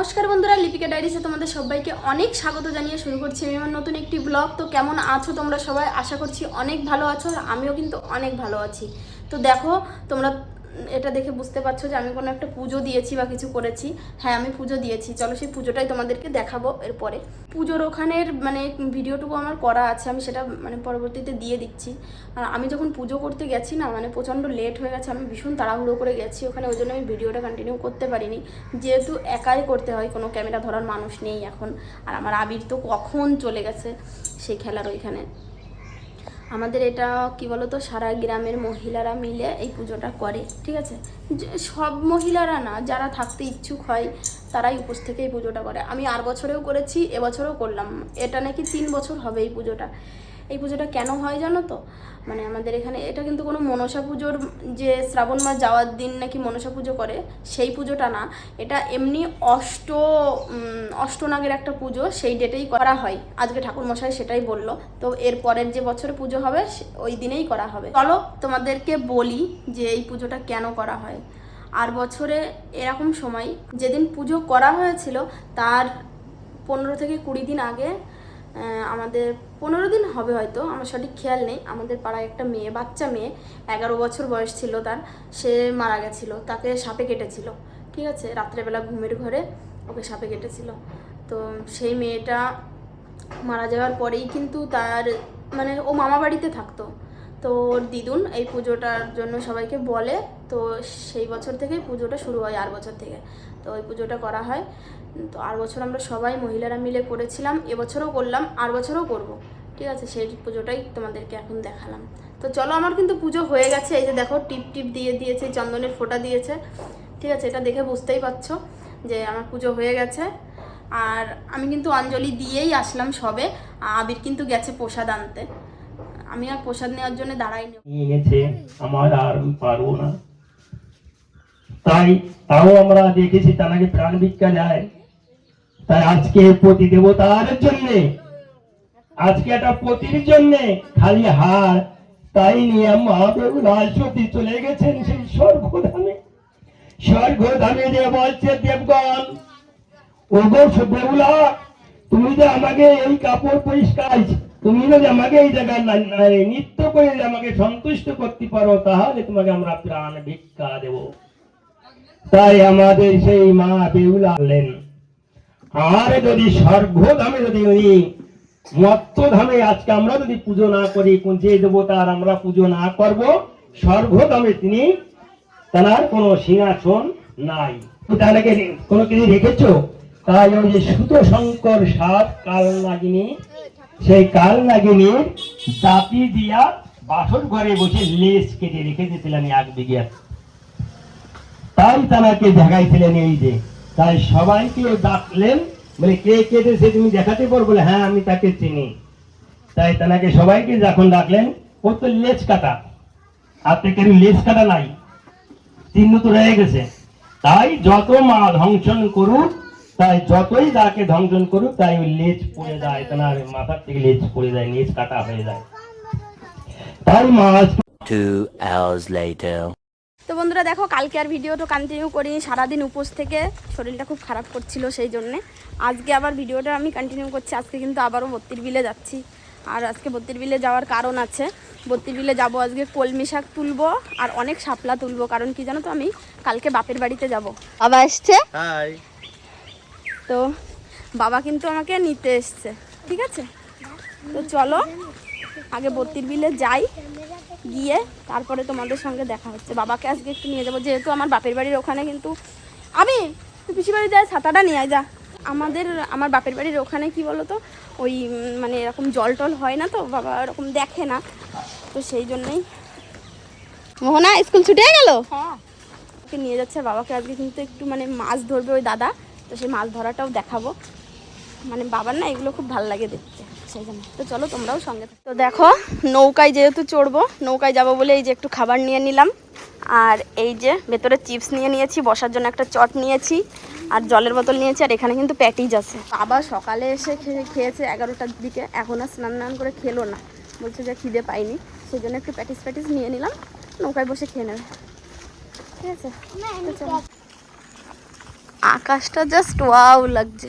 নমস্কার বন্ধুরা, লিপিকা ডায়েরিসে তোমাদের সবাইকে অনেক স্বাগত জানিয়ে শুরু করছি আমি আমার নতুন একটি ব্লগ। তো কেমন আছো তোমরা সবাই? আশা করছি অনেক ভালো আছো আর আমিও কিন্তু অনেক ভালো আছি। তো দেখো, তোমরা এটা দেখে বুঝতে পারছ যে আমি কোনো একটা পুজো দিয়েছি বা কিছু করেছি। হ্যাঁ আমি পুজো দিয়েছি। চলো সেই পুজোটাই তোমাদেরকে দেখাবো এরপরে। পুজোর ওখানের মানে ভিডিওটুকু আমার করা আছে, আমি সেটা মানে পরবর্তীতে দিয়ে দিচ্ছি। আর আমি যখন পুজো করতে গেছি না মানে প্রচণ্ড লেট হয়ে গেছে, আমি ভীষণ তাড়াহুড়ো করে গেছি, ওখানে ওই জন্য আমি ভিডিওটা কন্টিনিউ করতে পারিনি। যেহেতু একাই করতে হয়, কোনো ক্যামেরা ধরার মানুষ নেই এখন। আর আমার আবির তো কখন চলে গেছে সেই খেলার ওইখানে। আমাদের এটা কি বলতো, সারা গ্রামের মহিলারা মিলে এই পুজোটা করে, ঠিক আছে? সব মহিলারা না, যারা থাকতে ইচ্ছুক হয়, তারাই উপোস থেকে এই পুজোটা করে। আমি আর বছরেও করেছি, এবছরও করলাম। এটা নাকি তিন বছর হবে এই পুজোটা। এই পুজোটা কেন হয় জানো তো? মানে আমাদের এখানে এটা কিন্তু কোনো মনসা পুজোর যে শ্রাবণ মাস যাওয়ার দিন নাকি মনসা পুজো করে, সেই পুজোটা না। এটা এমনি অষ্ট অষ্টনাগের একটা পুজো, সেই ডেটেই করা হয়। আজকে ঠাকুর মশাই সেটাই বলল। তো এর পরের যে বছরে পুজো হবে ওই দিনেই করা হবে। চলো, তোমাদেরকে বলি যে এই পুজোটা কেন করা হয়। আর বছরে এরকম সময়, যেদিন পুজো করা হয়েছিল, তার পনেরো থেকে কুড়ি দিন আগে আমাদের পনেরো দিন হবে হয়তো, আমার সঠিক খেয়াল নেই। আমাদের পাড়ায় একটা মেয়ে, বাচ্চা মেয়ে, এগারো বছর বয়স ছিল তার। সে মারা গেছিল, তাকে সাপে কেটেছিল, ঠিক আছে? রাত্রেবেলা ঘুমের ঘরে ওকে সাপে কেটেছিল। তো সেই মেয়েটা মারা যাওয়ার পরেই কিন্তু তার মানে ও মামা বাড়িতে থাকতো। তো ওর দিদুন এই পুজোটার জন্য সবাইকে বলে, তো সেই বছর থেকেই পুজোটা শুরু হয়, আর বছর থেকে। তো ওই পুজোটা করা হয়। তো আর বছর আমরা সবাই মহিলারা মিলে করেছিলাম, এবছরও করলাম, আর বছরও করব। ঠিক আছে, সেই পুজোটাই তোমাদেরকে এখন দেখালাম। তো চলো, আমার কিন্তু পুজো হয়ে গেছে। এই যে দেখো, টিপ টিপ দিয়ে দিয়েছে, চন্দনের ফোঁটা দিয়েছে। ঠিক আছে, এটা দেখে বুঝতেই পারছ যে আমার পুজো হয়ে গেছে। আর আমি কিন্তু অঞ্জলি দিয়েই আসলাম সবে। আবির কিন্তু গেছে প্রসাদ আনতে। আমি আর প্রসাদ নেওয়ার জন্য দাঁড়াইনি নিয়ে গেছে, আমার আর পারব না। তাই, তাও আমরা দেখেছি তাকে প্রাণ ভিক্ষা যায়। তাই আজকে পতি দেবতার জন্যে, আজকে একটা পতির জন্যে খালি হার, তাই নিয়ে মা বেগুলাল সতী চলে গেছেন সেই স্বর্গধামে। স্বর্গধামে যে বলছে দেবগণ, ওগো বেগুলা তুমি যে আমাকে এই কাপড় পরিষ্কার, তুমি যদি আমাকে এই জায়গায় না- না- করে যদি আমাকে সন্তুষ্ট করতে পারো, তাহলে তোমাকে আমরা প্রাণ ভিক্ষা দেব। তাই আমাদের সেই মা বেউলা আর যদি স্বর্গধামে যদি উনি মত্তধামে আজকে আমরা যদি পুজো না করি, কোন যে দেবতার আমরা পুজো না করব, স্বর্গধামে তিনি তার কোনো সিংহাসন নাই। তাহলে কোনো কিছু রেখেছো তাই ওই যে সুত শঙ্কর সাত কাল নাগিনী, সেই কাল নাগিনীর দাপি দিয়া বাসর ঘরে বসে লেজ কেটে রেখে দিয়েছিলেন এক বিঘিয়া তাই তাকে দেখাইছিলেন এই যে তাই সবাইকে ডাকলেন, বলে, কে কেটেছে তুমি দেখাতে পারো? বলে হ্যাঁ আমি তাকে চিনি। তাই তাকে সবাইকে যখন ডাকলেন, ও তো লেজ কাটা। আপনি কেন লেজ কাটা নাই? চিহ্ন তো রয়ে গেছে। তাই যত মা ধ্বংসন করুক, তাই যতই তাকে ধ্বংসন করুক, তাই ওই লেজ পড়ে যায় তার মাথার থেকে লেজ পড়ে যায়, লেজ কাটা হয়ে যায়। তাই মা Two hours later. তো বন্ধুরা দেখো কালকে আর ভিডিওটা কন্টিনিউ করিনি সারাদিন উপোস থেকে শরীরটা খুব খারাপ করছিল সেই জন্যে। আজকে আবার ভিডিওটা আমি কন্টিনিউ করছি আজকে কিন্তু আবারও বত্তির বিলে যাচ্ছি। আর আজকে বত্তির বিলে যাওয়ার কারণ আছে বত্তির বিলে যাব আজকে কলমি শাক তুলবো আর অনেক শাপলা তুলবো কারণ কি জানো তো আমি কালকে বাপের বাড়িতে যাব। বাবা এসছে? তো বাবা কিন্তু আমাকে নিতে এসছে ঠিক আছে? তো চলো আগে বত্তির বিলে যাই। গিয়ে তারপরে তোমাদের সঙ্গে দেখা হচ্ছে। বাবাকে আজকে একটু নিয়ে যাব যেহেতু আমার বাপের বাড়ির ওখানে কিন্তু আমি তুই পিসি বাড়ি যায় ছাতাটা নিয়ে আয় যা। আমাদের আমার বাপের বাড়ির ওখানে কি বলো তো ওই মানে এরকম জল টল হয় না তো বাবা এরকম দেখে না। তো সেই জন্যই। মোহনা স্কুল ছুটে গেল? ওকে নিয়ে যাচ্ছে বাবাকে আজকে কিন্তু একটু মানে মাছ ধরবে ওই দাদা তো সেই মাছ ধরাটাও দেখাবো। মানে বাবার না এগুলো খুব ভালো লাগে দেখতে। তো চলো তোমরাও সঙ্গে তো দেখো, নৌকায় যেহেতু চড়বো, নৌকায় যাব বলে এই যে একটু খাবার নিয়ে নিলাম। আর এই যে ভেতরে চিপস নিয়ে নিয়েছি, বসার জন্য একটা চট নিয়েছি, আর জলের বোতল নিয়েছি, আর এখানে কিন্তু প্যাটিজ আছে। বাবা সকালে এসে খেয়ে, খেয়েছে এগারোটার দিকে, এখন আর স্নান টান করে খেলো না। বলছে যে খিদে পাইনি সেই জন্য একটু প্যাটিস প্যাটিস নিয়ে নিলাম, নৌকায় বসে খেয়ে নেবে। ঠিক আছে। আকাশটা জাস্ট ওয়াও লাগছে।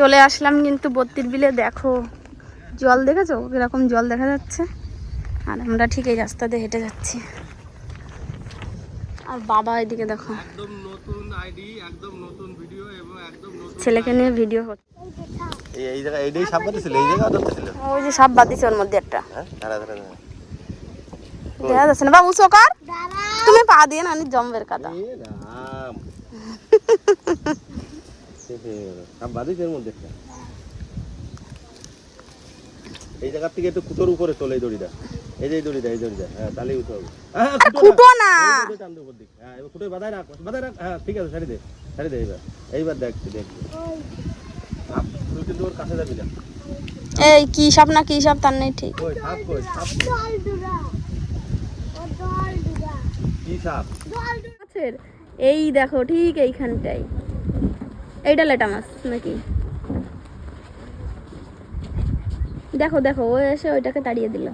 চলে আসলাম কিন্তু বত্তির বিলে দেখো জল দেখেছ? কীরকম জল দেখা যাচ্ছে। আর আমরা ঠিক এই রাস্তা দিয়ে হেঁটে যাচ্ছি। আর বাবা এদিকে দেখো। একদম নতুন আইডি একদম নতুন ভিডিও এবং একদম নতুন ছেলেকে নিয়ে ভিডিও হচ্ছে। এই এই জায়গা এইটাই সাপ ছিল এই জায়গা ধরতেছিল ওই যে সাপ বাঁধিছে ওর মধ্যে একটা। হ্যাঁ দাঁড়া দাঁড়া দাঁড়া। দেখা যাচ্ছে না। বাবু চকার দাঁড়া। তুমি পা দিয়ে না জম্বের কাদা। মধ্যে একটা। এই জায়গা থেকে একটু কুটোর উপরে তোলে এই দড়িটা। এই যে এই দড়িটা এই দড়িটা। হ্যাঁ তাহলেই উঠে হবে। হ্যাঁ আর খুঁটো না। এই দড়িটা টান উপর দিকে। হ্যাঁ এবার কুটোয় বাঁধায় রাখ বাঁধায় রাখ। হ্যাঁ ঠিক আছে ছাড়ি দে ছাড়ি দে এইবার। এইবার দেখছি দেখছি তুই কিন্তু ওর কাছে যাবি না। এই কি সাপ না কি সাপ তার নেই ঠিক। কই সাপ কই সাপ জল দুরা ও জল দুরা কি সাপ? জল দুরা এই দেখো ঠিক এইখানটাই এইটা লেটা মাছ নাকি? দেখো দেখো ও এসে ওইটাকে তাড়িয়ে দিল।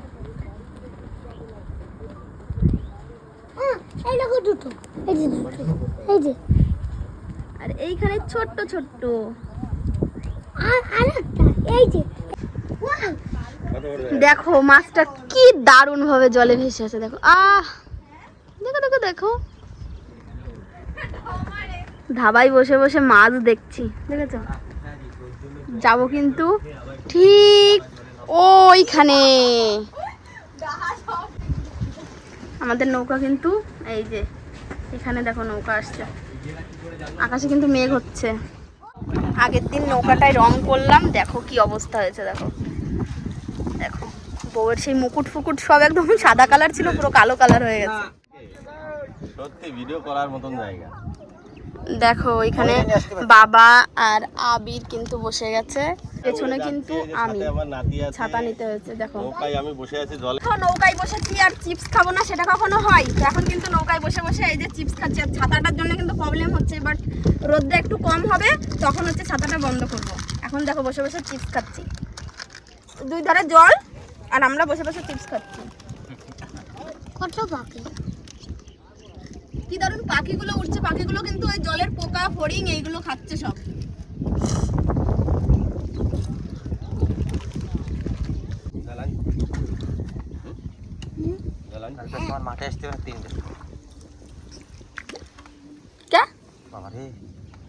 আর এইখানে ছোট্ট ছোট্ট। দেখো মাছটা কি দারুণ ভাবে জলে ভেসে আছে দেখো। আহ দেখো দেখো দেখো। ধাবায় বসে বসে মাছ দেখছি, দেখেছ? যাব কিন্তু ঠিক ওইখানে। আমাদের নৌকা কিন্তু এই যে, এখানে দেখো নৌকা আসছে। আকাশে কিন্তু মেঘ হচ্ছে। আগের দিন নৌকাটায় রং করলাম, দেখো কি অবস্থা হয়েছে, দেখো। দেখো, বউয়ের সেই মুকুট ফুকুট সব একদম সাদা কালার ছিল, পুরো কালো কালার হয়ে গেছে। সত্যি ভিডিও করার মতন জায়গা। দেখো এখানে বাবা আর আবির কিন্তু বসে গেছে। পেছনে কিন্তু আমি ছাতা নিতে হয়েছে দেখো। আমি বসে আছি জলে। দেখো নৌকায় বসেছি আর চিপস খাব না সেটা কখনো হয়? এখন কিন্তু নৌকায় বসে বসে এই যে চিপস খাচ্ছি আর ছাতাটার জন্য কিন্তু প্রবলেম হচ্ছে বাট রোদটা একটু কম হবে তখন হচ্ছে ছাতাটা বন্ধ করব। এখন দেখো বসে বসে চিপস খাচ্ছি। দুই ধারে জল আর আমরা বসে বসে চিপস খাচ্ছি। কত বাকি? কি দারুণ পাখিগুলো উঠছে পাখিগুলো কিন্তু ওই জলের পোকা ফড়িং এইগুলো খাচ্ছে সব। মাঠে আসতে তিনটে কে?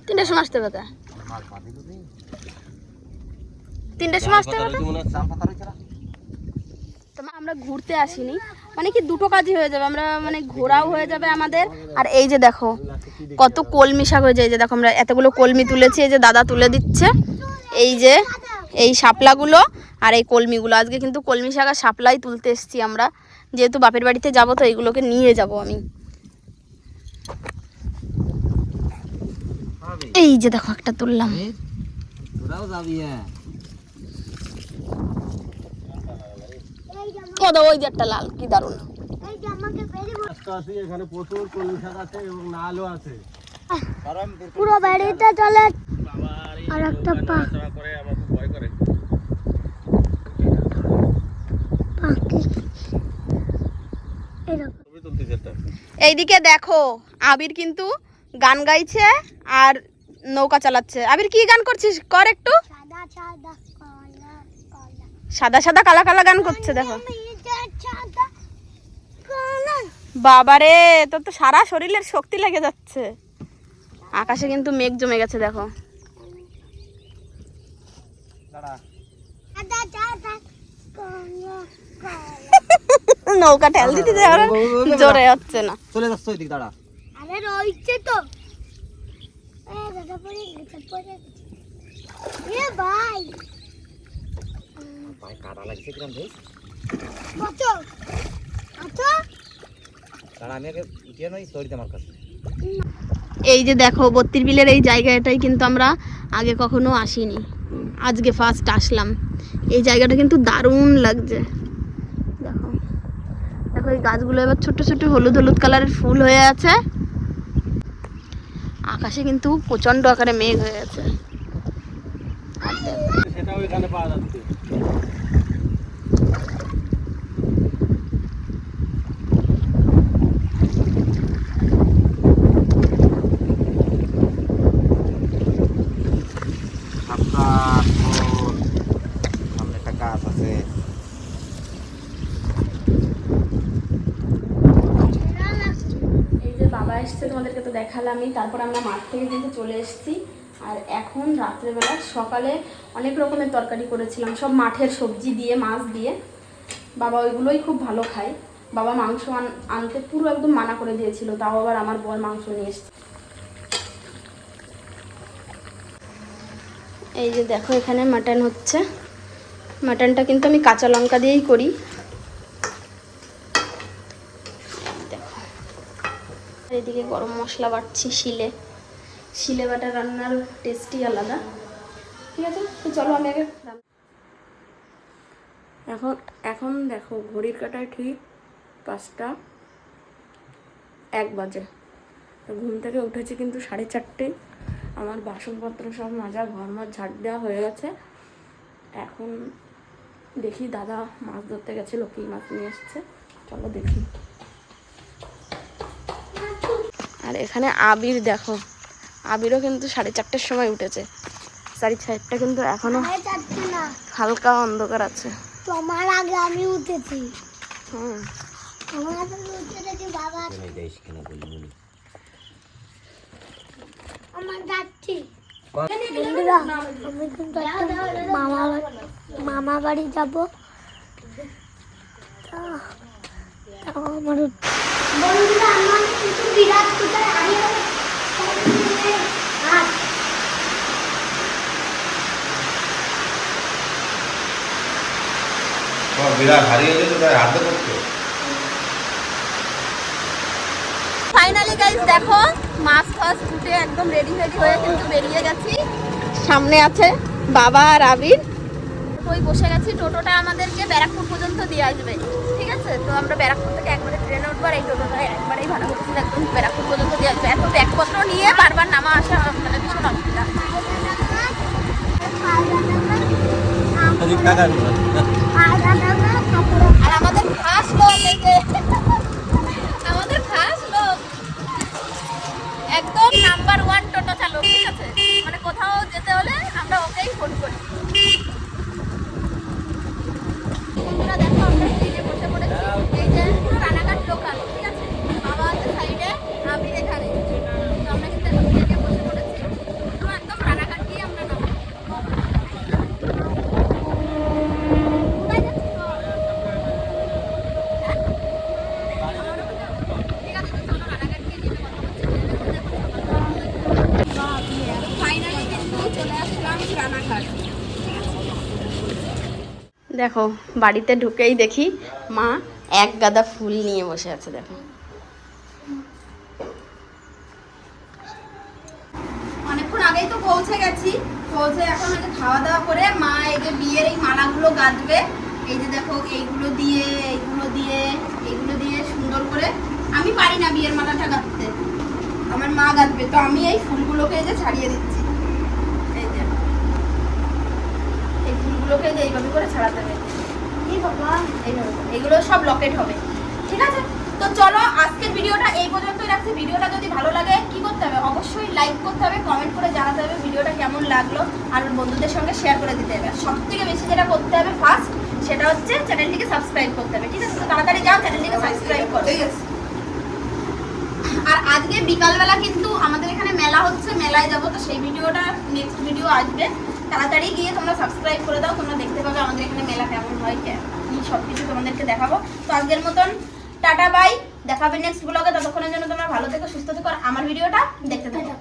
তিনটের সময় আসতে হবে কে? তিনটের সময় আসতে হবে কে? মনে হচ্ছে চাল পাতা রয়েছে না তোমার আমরা ঘুরতে আসিনি। মানে কি দুটো কাজই হয়ে যাবে, আমরা মানে ঘোরাও হয়ে যাবে আমাদের। আর এই যে দেখো, কত কলমি শাক হয়েছে, এই যে দেখো আমরা এতগুলো কলমি তুলেছি, এই যে দাদা তুলে দিচ্ছে। এই যে, এই শাপলাগুলো আর এই কলমিগুলো। আজকে কিন্তু কলমি শাক আর শাপলাই তুলতে এসেছি আমরা। যেহেতু বাপের বাড়িতে যাব, তো এইগুলোকে নিয়ে যাব আমি। এই যে দেখো একটা তুললাম। ওই যে একটা লাল কি দারুণ। এই যে আমাকে বেরি আস্তে আস্তে এখানে প্রচুর কলমি শাক আছে এবং নালও আছে। পুরো বাড়িতে চলে। আর একটা পা। করে আমার ভয় করে এইদিকে দেখো আবির কিন্তু গান গাইছে আর নৌকা চালাচ্ছে। আবির কি গান করছিস? কর একটু। সাদা সাদা কলা কলা। সাদা সাদা কালা কালা গান করছে দেখো। বাবারে তোর তো সারা শরীরের শক্তি লেগে যাচ্ছে। আকাশে কিন্তু মেঘ জমে গেছে দেখো। নৌকা ঠেল দিতে জোরে হচ্ছে না। চলে যাচ্ছে ওই দিক দাঁড়া আরে রয়েছে তো। এ দাদা পড়ে গেছে পড়ে গেছে। এ ভাই। পায়ে কাটা লাগছে কিরম বেশ কত আচ্ছা। দাঁড়া আমি আগে উঠিয়ে নই স্টোরিতে আমার কাছে। এই যে দেখো বত্রির বিলের এই জায়গাটাই কিন্তু আমরা আগে কখনো আসিনি। আজকে ফার্স্ট আসলাম। এই জায়গাটা কিন্তু দারুণ লাগছে। দেখো। দেখো এই গাছগুলো এবার ছোট ছোট হলুদ হলুদ কালারের ফুল হয়ে আছে। আকাশে কিন্তু প্রচণ্ড আকারে মেঘ হয়ে আছে। সেটাও এখানে পাওয়া যাচ্ছে সাবধান শোন। সামনে একটা গাছ আছে এই এসছে তোমাদেরকে তো দেখালামই। তারপর আমরা মাঠ থেকে কিন্তু চলে এসেছি। আর এখন রাত্রেবেলা সকালে অনেক রকমের তরকারি করেছিলাম। সব মাঠের সবজি দিয়ে, মাছ দিয়ে। বাবা ওইগুলোই খুব ভালো খায়। বাবা মাংস আন- আনতে পুরো একদম মানা করে দিয়েছিল। তাও আবার আমার বর মাংস নিয়ে এসছে। এই যে দেখো, এখানে মাটন হচ্ছে। মাটনটা কিন্তু আমি কাঁচা লঙ্কা দিয়েই করি দেখো আর এদিকে গরম মশলা বাটছি, শিলে। শিলে বাটা রান্নার টেস্টই আলাদা। ঠিক আছে, তো চলো আমি আগে এখন এখন দেখো, ঘড়ির কাটায় ঠিক পাঁচটা এক বাজে। ঘুম থেকে উঠেছি কিন্তু সাড়ে চারটে। আমার বাসনপত্র সব মাজা, ঘর মাছ ঝাড় দেওয়া হয়ে গেছে। এখন দেখি দাদা মাছ ধরতে গেছিল, কী মাছ নিয়ে এসছে। চলো দেখি। আর এখানে আবির দেখো। আবিরও কিন্তু সাড়ে চারটের সময় উঠেছে। সাড়ে চারটা কিন্তু এখনও হালকা অন্ধকার আছে। তোমার আগে আমি উঠেছি। হুম। মামা বাড়ি যাব। আমার বন্ধুরা আমার কিন্তু বিরাট কোথায়? হারিয়ে হাত। বিরাট হারিয়ে গেছে তাই হাতে করছ ফাইনালি গাইস দেখো মাছ ফাছ ফুটে একদম রেডি রেডি হয়ে কিন্তু বেরিয়ে গেছি। সামনে আছে বাবা আর আবির। ওই বসে গেছি টোটোটা আমাদেরকে ব্যারাকপুর পর্যন্ত দিয়ে আসবে। ঠিক আছে? তো আমরা ব্যারাকপুর থেকে একবারে ট্রেনে উঠবো আর এই টোটোটা একবারেই ভাড়া করছি। একদম ব্যারাকপুর পর্যন্ত দিয়ে আসবে। এত ব্যাগপত্র নিয়ে বারবার নামা আসা মানে ভীষণ অসুবিধা। আর আমাদের খাস লোক এই যে আমাদের লোক একদম নাম্বার ওয়ান টোটো চালক ঠিক আছে? মানে কোথাও যেতে হলে আমরা ওকেই ফোন করি বন্ধুরা দেখো আমরা ট্রেনে বসে পড়েছি এই যে পুরো রানাঘাট লোকাল ঠিক আছে বাবা আছে সাইডে আমি এখানে তো আমরা কিন্তু এখন ট্রেনে বসে পড়েছি তো একদম রানাঘাট দিয়ে আমরা নামবো কোথায় যাচ্ছিস বল? ঠিক আছে তো চলো রানাঘাট গিয়ে যেতে কথা বলছি ফাইনালি কিন্তু চলে আসলাম রানাঘাট দেখো, বাড়িতে ঢুকেই দেখি মা এক গাদা ফুল নিয়ে বসে আছে, দেখো। অনেকক্ষণ আগেই তো পৌঁছে গেছি। পৌঁছে এখন হচ্ছে খাওয়া দাওয়া করে মা এই যে বিয়ের এই মালাগুলো গাঁথবে এই যে দেখো এইগুলো দিয়ে এইগুলো দিয়ে এইগুলো দিয়ে সুন্দর করে। আমি পারি না বিয়ের মালাটা গাঁথতে আমার মা গাঁথবে তো আমি এই ফুলগুলোকে এই যে ছাড়িয়ে দিচ্ছি এই যে এই যে এইভাবে করে ছাড়াতে হবে। এই বাবা এইভাবে করে। এগুলো সব লকেট হবে। ঠিক আছে? তো চলো আজকের ভিডিওটা এই পর্যন্তই রাখছি। ভিডিওটা যদি ভালো লাগে কি করতে হবে? অবশ্যই লাইক করতে হবে কমেন্ট করে জানাতে হবে ভিডিওটা কেমন লাগল আর বন্ধুদের সঙ্গে শেয়ার করে দিতে হবে। সব থেকে বেশি যেটা করতে হবে ফার্স্ট সেটা হচ্ছে চ্যানেলটিকে সাবস্ক্রাইব করতে হবে। ঠিক আছে? তো তাড়াতাড়ি যাও চ্যানেলটিকে সাবস্ক্রাইব করো। আর আজকে বিকালবেলা কিন্তু আমাদের এখানে মেলা হচ্ছে মেলায় যাব তো সেই ভিডিওটা নেক্সট ভিডিও আসবে। তাড়াতাড়ি গিয়ে তোমরা সাবস্ক্রাইব করে দাও তোমরা দেখতে পাবে আমাদের এখানে মেলা কেমন হয় কে- সব কিছু তোমাদেরকে দেখাবো। তো আজকের মতন টাটা বাই দেখাবে নেক্সট ব্লগে ততক্ষণের জন্য তোমরা ভালো থেকো সুস্থ থেকো আর আমার ভিডিওটা দেখতে থাকো।